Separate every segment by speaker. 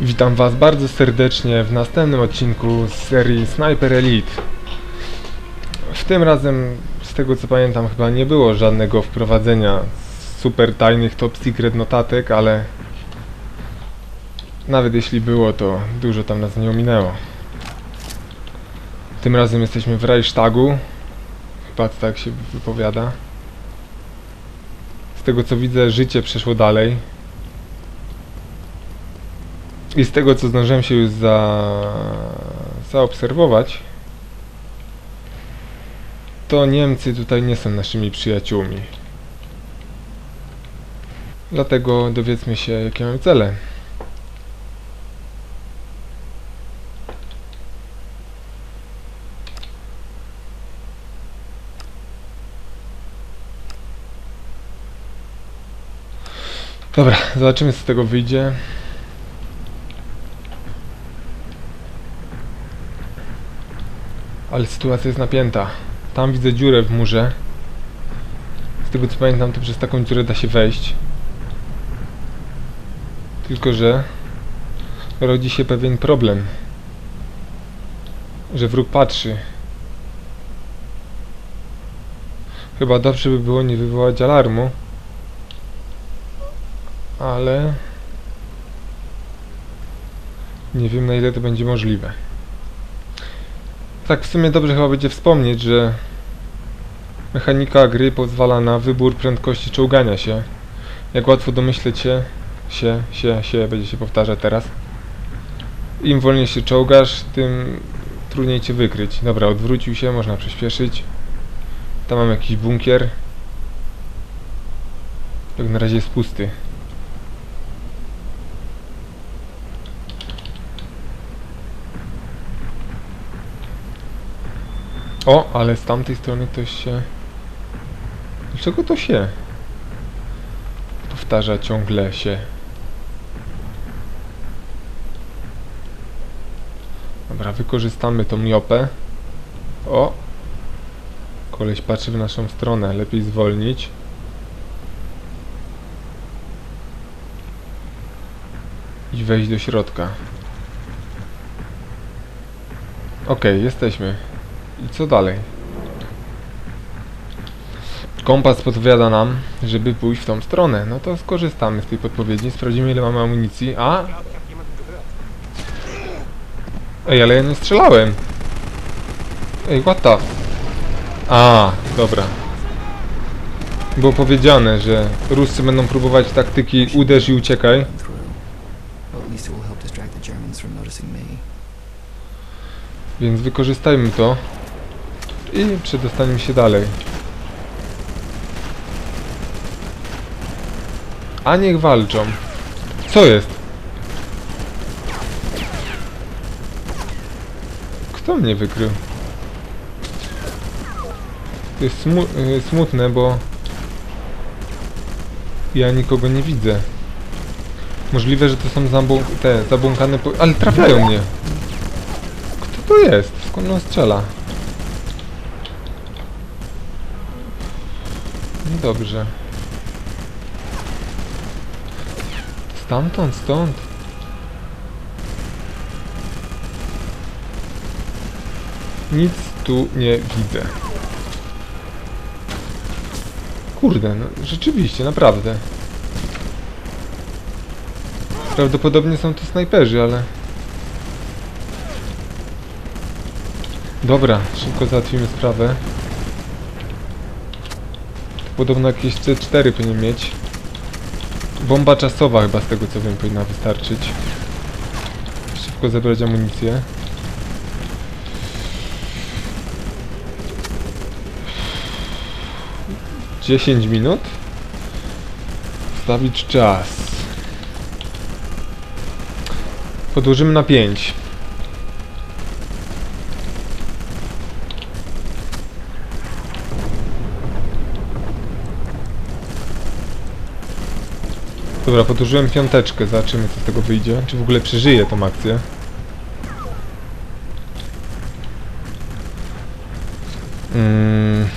Speaker 1: Witam Was bardzo serdecznie w następnym odcinku z serii Sniper Elite. W tym razem, z tego co pamiętam, chyba nie było żadnego wprowadzenia super tajnych top secret notatek, ale nawet jeśli było, to dużo tam nas nie ominęło. Tym razem jesteśmy w Reichstagu. Chyba tak się wypowiada. Z tego co widzę, życie przeszło dalej. I z tego co zdążyłem się już za... zaobserwować, to Niemcy tutaj nie są naszymi przyjaciółmi. Dlatego dowiedzmy się, jakie mamy cele. Dobra, zobaczymy co z tego wyjdzie. Ale sytuacja jest napięta. Tam widzę dziurę w murze. Z tego co pamiętam, to przez taką dziurę da się wejść. Tylko, że rodzi się pewien problem. Że wróg patrzy. Chyba dobrze by było nie wywołać alarmu. Ale... Nie wiem na ile to będzie możliwe. Tak, w sumie dobrze chyba będzie wspomnieć, że mechanika gry pozwala na wybór prędkości czołgania się. Jak łatwo domyśleć się, się, się, się, będzie się powtarzać teraz. Im wolniej się czołgasz, tym trudniej cię wykryć. Dobra, odwrócił się, można przyspieszyć. Tam mam jakiś bunkier. Jak na razie jest pusty. O, ale z tamtej strony ktoś się... Dlaczego to się? Powtarza ciągle się. Dobra, wykorzystamy tą miopę. O! Koleś patrzy w naszą stronę, lepiej zwolnić. I wejść do środka. Okej, jesteśmy. I co dalej? Kompas podpowiada nam, żeby pójść w tą stronę. No to skorzystamy z tej podpowiedzi, sprawdzimy ile mamy amunicji. A! Ej, ale ja nie strzelałem. Ej, what the... A, dobra. Było powiedziane, że Ruscy będą próbować taktyki uderz i uciekaj. Więc wykorzystajmy to i przedostaniemy się dalej. A niech walczą. Co jest? Kto mnie wykrył? To jest smu y, smutne, bo ja nikogo nie widzę. Możliwe, że to są te zabłąkane. Ale trafiają mnie! Kto to jest? Skąd on strzela? Niedobrze. Stamtąd, stąd. Nic tu nie widzę. Kurde, no rzeczywiście, naprawdę. Prawdopodobnie są to snajperzy, ale... Dobra, szybko załatwimy sprawę. Podobno jakieś C4 powinien mieć. Bomba czasowa chyba z tego co wiem powinna wystarczyć. Szybko zebrać amunicję. Dziesięć minut? Stawić czas. Podłożymy na 5. Dobra, podłożyłem piąteczkę, zobaczymy co z tego wyjdzie. Czy w ogóle przeżyję tą akcję. Mm.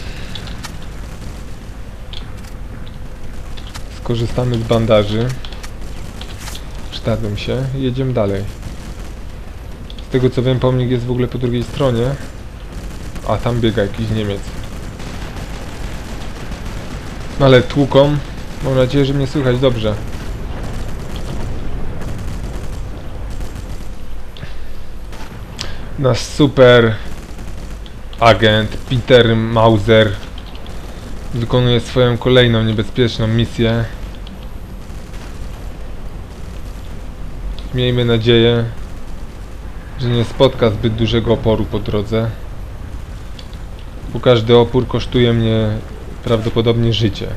Speaker 1: Skorzystamy z bandaży. Przydadzą się. Jedziemy dalej. Z tego co wiem, pomnik jest w ogóle po drugiej stronie. A tam biega jakiś Niemiec. No ale tłuką. Mam nadzieję, że mnie słychać dobrze. Nasz super agent Peter Mauser wykonuje swoją kolejną niebezpieczną misję. Miejmy nadzieję, że nie spotka zbyt dużego oporu po drodze. Bo każdy opór kosztuje mnie prawdopodobnie życie.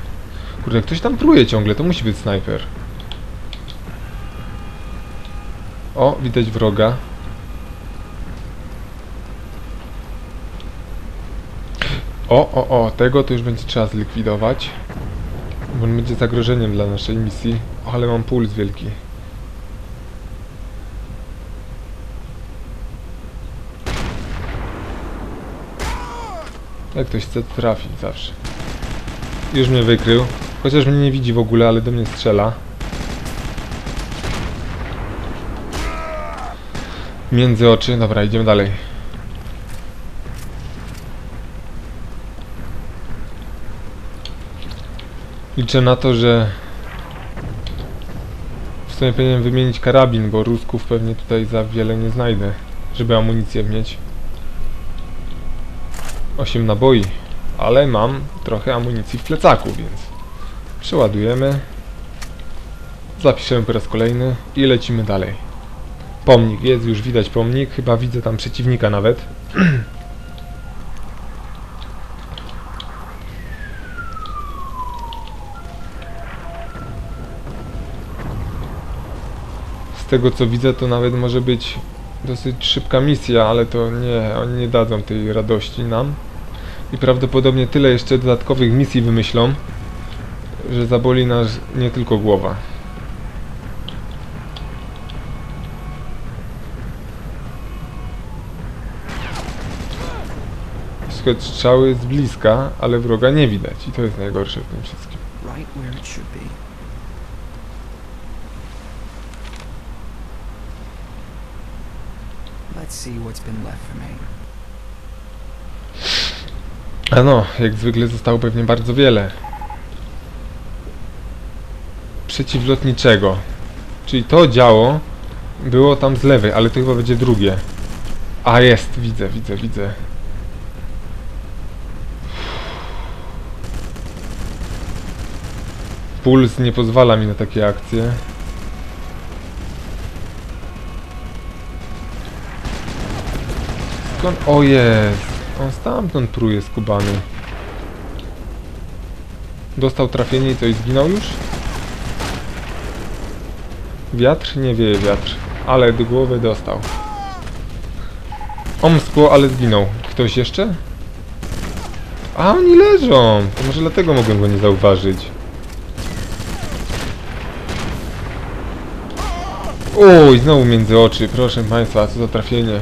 Speaker 1: Kurde, ktoś tam pruje ciągle, to musi być snajper. O, widać wroga. O, o, o, tego to już będzie trzeba zlikwidować. Bo on będzie zagrożeniem dla naszej misji. O, ale mam puls wielki. Jak ktoś chce, trafi zawsze. Już mnie wykrył. Chociaż mnie nie widzi w ogóle, ale do mnie strzela. Między oczy. Dobra, idziemy dalej. Liczę na to, że w sumie powinienem wymienić karabin, bo rusków pewnie tutaj za wiele nie znajdę, żeby amunicję mieć. 8 naboi, ale mam trochę amunicji w plecaku, więc przeładujemy. Zapiszemy po raz kolejny i lecimy dalej. Pomnik, jest już widać pomnik, chyba widzę tam przeciwnika nawet. tego co widzę, to nawet może być dosyć szybka misja, ale to nie, oni nie dadzą tej radości nam. I prawdopodobnie tyle jeszcze dodatkowych misji wymyślą, że zaboli nas nie tylko głowa. Słychać strzały z bliska, ale wroga nie widać i to jest najgorsze w tym wszystkim.
Speaker 2: Let's see what's been left for me.
Speaker 1: A no, jak zwykle zostało pewnie bardzo wiele. Przeciwlotniczego. Czyli to działo było tam z lewej, ale to chyba będzie drugie. A jest, widzę, widzę, widzę. Puls nie pozwala mi na takie akcje. Skąd? O jest! On stamtąd pruje skubany. Dostał trafienie i co, i zginął już? Wiatr? Nie wieje wiatr. Ale do głowy dostał. Omskło, ale zginął. Ktoś jeszcze? A, oni leżą! To może dlatego mogłem go nie zauważyć. Uj, znowu między oczy. Proszę Państwa, co za trafienie.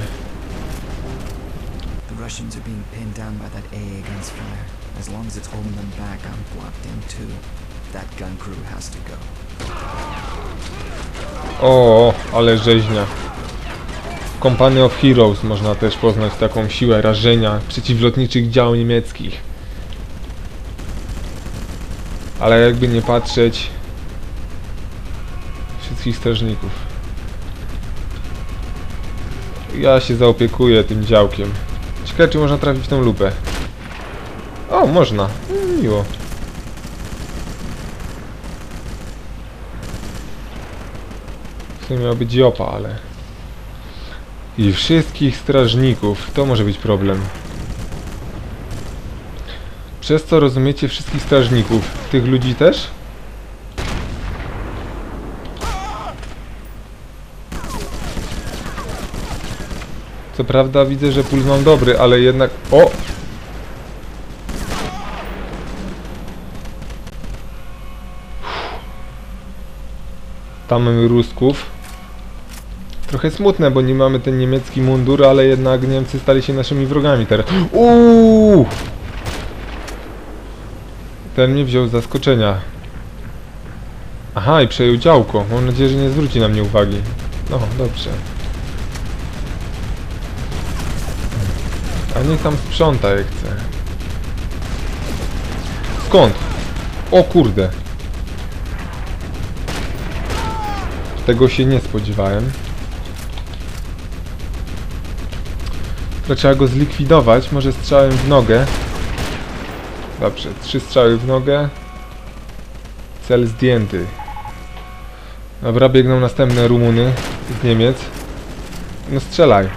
Speaker 1: O, ale rzeźnia. Company of Heroes można też poznać taką siłę rażenia przeciwlotniczych dział niemieckich. Ale jakby nie patrzeć wszystkich strażników. Ja się zaopiekuję tym działkiem. Ciekawe czy można trafić w tą lupę. O, można. Miło. W sumie miał być Jopa, ale... I wszystkich strażników. To może być problem. Przez co rozumiecie wszystkich strażników? Tych ludzi też? Co prawda widzę, że puls mam dobry, ale jednak... O! Tam mamy Rusków. Trochę smutne, bo nie mamy ten niemiecki mundur, ale jednak Niemcy stali się naszymi wrogami teraz. Uuu! Ten mnie wziął z zaskoczenia. Aha, i przejął działko. Mam nadzieję, że nie zwróci na mnie uwagi. No, dobrze. A niech tam sprząta jak chce. Skąd? O kurde. Tego się nie spodziewałem. To trzeba go zlikwidować, może strzałem w nogę. Dobrze, trzy strzały w nogę. Cel zdjęty. Dobra, biegną następne Rumuny z Niemiec. No strzelaj.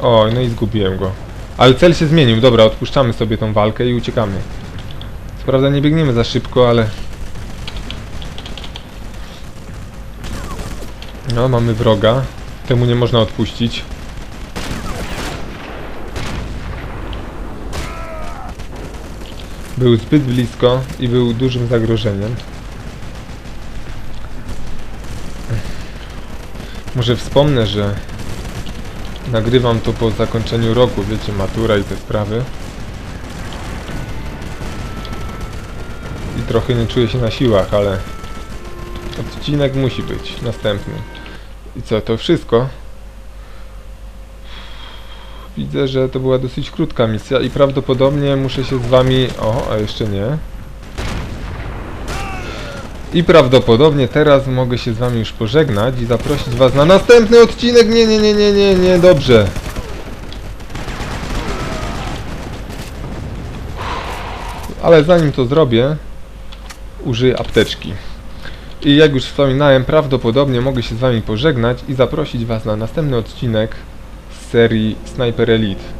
Speaker 1: O, no i zgubiłem go. Ale cel się zmienił, dobra, odpuszczamy sobie tą walkę i uciekamy. Co prawda nie biegniemy za szybko, ale... No, mamy wroga. Temu nie można odpuścić. Był zbyt blisko i był dużym zagrożeniem. Może wspomnę, że nagrywam to po zakończeniu roku, wiecie, matura i te sprawy. I trochę nie czuję się na siłach, ale odcinek musi być, następny. I co, to wszystko? Widzę, że to była dosyć krótka misja i prawdopodobnie muszę się z wami... O, a jeszcze nie. I prawdopodobnie teraz mogę się z wami już pożegnać i zaprosić was na następny odcinek. Nie, nie, nie, nie, nie, nie, dobrze. Ale zanim to zrobię, użyję apteczki. I jak już wspominałem, prawdopodobnie mogę się z wami pożegnać i zaprosić was na następny odcinek serii Sniper Elite.